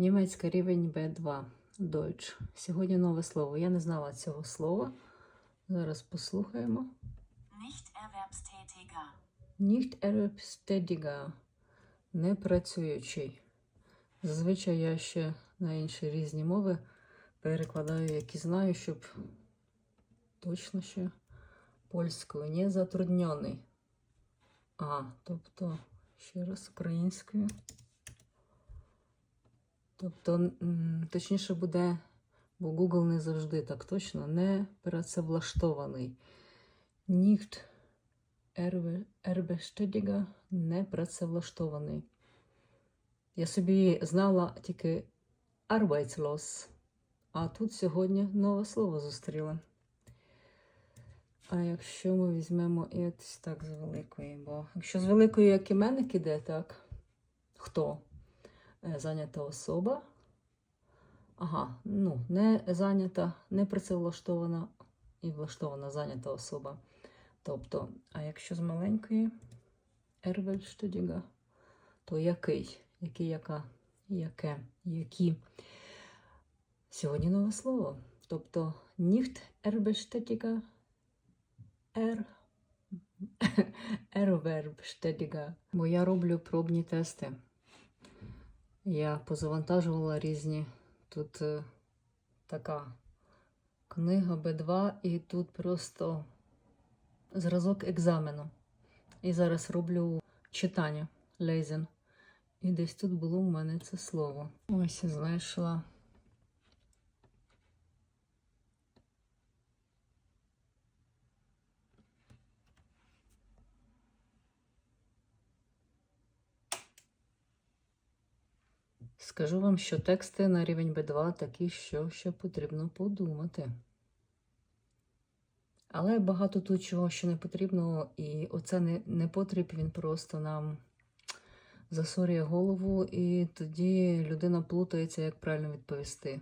Німецька рівень B2. Deutsch. Сьогодні нове слово. Я не знала цього слова. Зараз послухаємо. Nicht erwerbstätiger. Erwerbstätiger. Непрацюючий. Зазвичай я ще на інші різні мови перекладаю, які знаю, щоб точно ще польською. Не затруднений. А, тобто, ще раз українською. Тобто, точніше буде, бо Google не завжди так точно, не працевлаштований. Ерве- Ербештедіга не працевлаштований. Я собі знала тільки Arbeitslos, а тут сьогодні нове слово зустріла. А якщо ми візьмемо і так з великої, бо якщо з великої, як іменник іде, так, хто? Е, Зайнята особа. Ага, ну, не зайнята, не працевлаштована і влаштована зайнята особа. Тобто, а якщо з маленької Ервельштудіга, то який? Який, яка, яке, які. Сьогодні нове слово. Тобто nicht Erbestätiger, er, Erwerbstätiger. Бо я роблю пробні тести. Я позавантажувала різні. Тут е, така книга Б2, і тут просто зразок екзамену. І зараз роблю читання лейзен. І десь тут було в мене це слово. Ось знайшла. Скажу вам, що тексти на рівень B2 такі, що ще потрібно подумати. Але багато тут чого ще не потрібно, і оце не, не потріб, він просто нам засорює голову, і тоді людина плутається, як правильно відповісти.